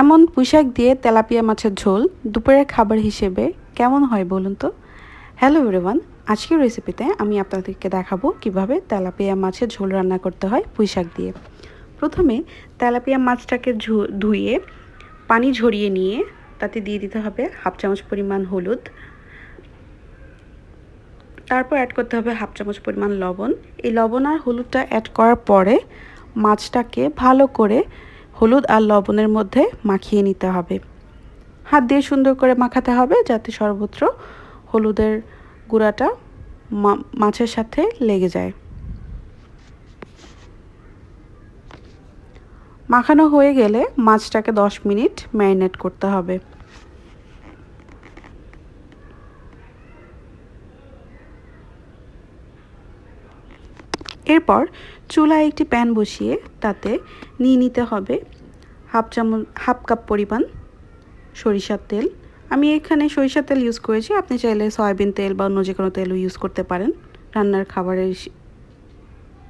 এমন পোশাক দিয়ে তেলাপিয়া মাছের ঝোল দুপুরের খাবার হিসেবে কেমন হয় বলুন তো? হ্যালো এভরিওয়ান আজকের রেসিপিতে আমি আপনাদেরকে দেখাবো কীভাবে তেলাপিয়া মাছের ঝোল রান্না করতে হয় পুঁইশাক দিয়ে। প্রথমে তেলাপিয়া মাছটাকে ধুয়ে পানি ঝরিয়ে নিয়ে তাতে দিয়ে দিতে হবে হাফ চামচ পরিমাণ হলুদ। তারপর অ্যাড করতে হবে হাফ চামচ পরিমাণ লবণ। এই লবণ আর হলুদটা অ্যাড করার পরে মাছটাকে ভালো করে হলুদ আর লবণের মধ্যে মাখিয়ে নিতে হবে। হাত দিয়ে সুন্দর করে মাখাতে হবে যাতে সর্বত্র হলুদের গুঁড়াটা মাছের সাথে লেগে যায়। মাখানো হয়ে গেলে মাছটাকে 10 মিনিট ম্যারিনেট করতে হবে। এরপর চুলায় একটি প্যান বসিয়ে তাতে নিয়ে নিতে হবে হাফ চামচ, হাফ কাপ পরিমাণ সরিষার তেল। আমি এখানে সরিষার তেল ইউজ করেছি। আপনি চাইলে সয়াবিন তেল বা অন্য যে কোনো তেলও ইউজ করতে পারেন রান্নার খাবারের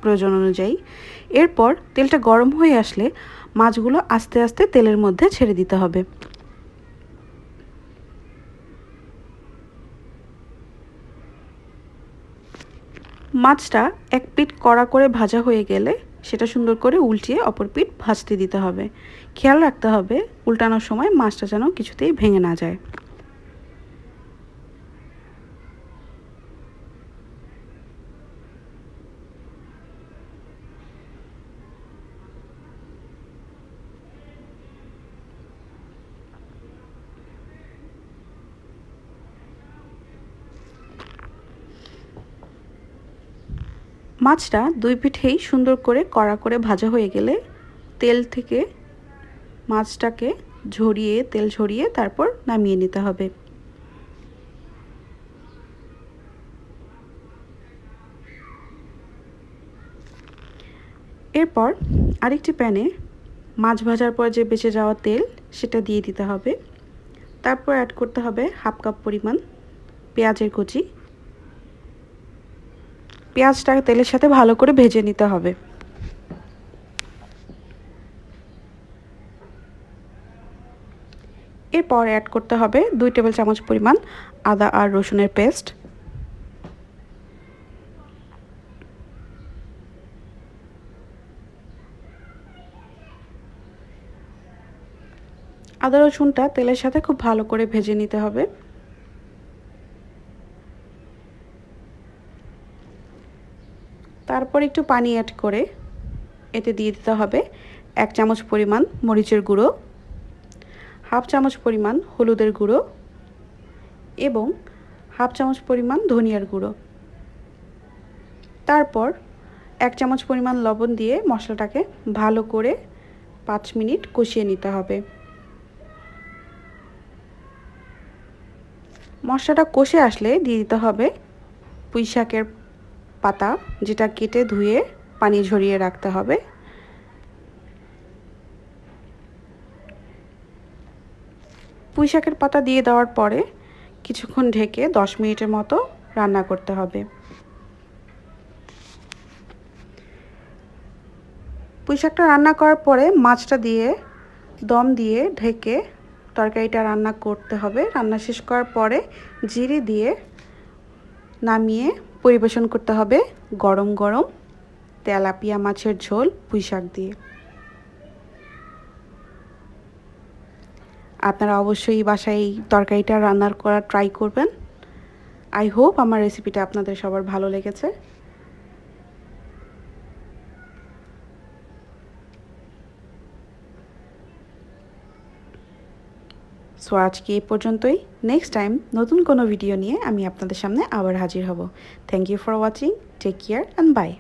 প্রয়োজন অনুযায়ী। এরপর তেলটা গরম হয়ে আসলে মাছগুলো আস্তে আস্তে তেলের মধ্যে ছেড়ে দিতে হবে। মাছটা এক পিঠ কড়া করে ভাজা হয়ে গেলে সেটা সুন্দর করে উল্টিয়ে অপর পিঠ ভাজতে দিতে হবে। খেয়াল রাখতে হবে, উল্টানোর সময় মাছটা যেন কিছুতেই ভেঙে না যায়। মাছটা দুই পিঠেই সুন্দর করে কড়া করে ভাজা হয়ে গেলে তেল থেকে মাছটাকে ঝরিয়ে, তেল ঝরিয়ে তারপর নামিয়ে নিতে হবে। এরপর আরেকটি প্যানে মাছ ভাজার পর যে বেঁচে যাওয়া তেল, সেটা দিয়ে দিতে হবে। তারপর অ্যাড করতে হবে হাফ কাপ পরিমাণ পেঁয়াজের কুচি। পেঁয়াজটা তেলের সাথে ভালো করে ভেজে নিতে হবে। এরপর অ্যাড করতে হবে দুই টেবিল চামচ পরিমাণ আদা আর রসুনের পেস্ট আদা রসুনটা তেলের সাথে খুব ভালো করে ভেজে নিতে হবে। তারপর একটু পানি অ্যাড করে এতে দিয়ে দিতে হবে এক চামচ পরিমাণ মরিচের গুঁড়ো, হাফ চামচ পরিমাণ হলুদের গুঁড়ো এবং হাফ চামচ পরিমাণ ধনিয়ার গুঁড়ো। তারপর এক চামচ পরিমাণ লবণ দিয়ে মশলাটাকে ভালো করে পাঁচ মিনিট কষিয়ে নিতে হবে। মশলাটা কষে আসলে দিয়ে দিতে হবে পুঁই শাকের পাতা যেটা কেটে ধুয়ে পানি ঝরিয়ে রাখতে হবে। পুঁই শাকের পাতা দিয়ে দেওয়ার পরে কিছুক্ষণ ঢেকে দশ মিনিটের মতো রান্না করতে হবে। পুঁই শাকটা রান্না করার পরে মাছটা দিয়ে, দম দিয়ে ঢেকে তরকারিটা রান্না করতে হবে। রান্না শেষ করার পরে জিরে দিয়ে নামিয়ে পরিবেশন করতে হবে গরম গরম তেলাপিয়া মাছের ঝোল পুঁইশাক দিয়ে। আপনারা অবশ্যই বাসায় এই তরকারিটা রান্নার করা ট্রাই করবেন। আই হোপ আমার রেসিপিটা আপনাদের সবার ভালো লেগেছে। সো আজকে এই পর্যন্তই। নেক্সট টাইম নতুন কোনো ভিডিও নিয়ে আমি আপনাদের সামনে আবার হাজির হব। Thank you for watching take care and bye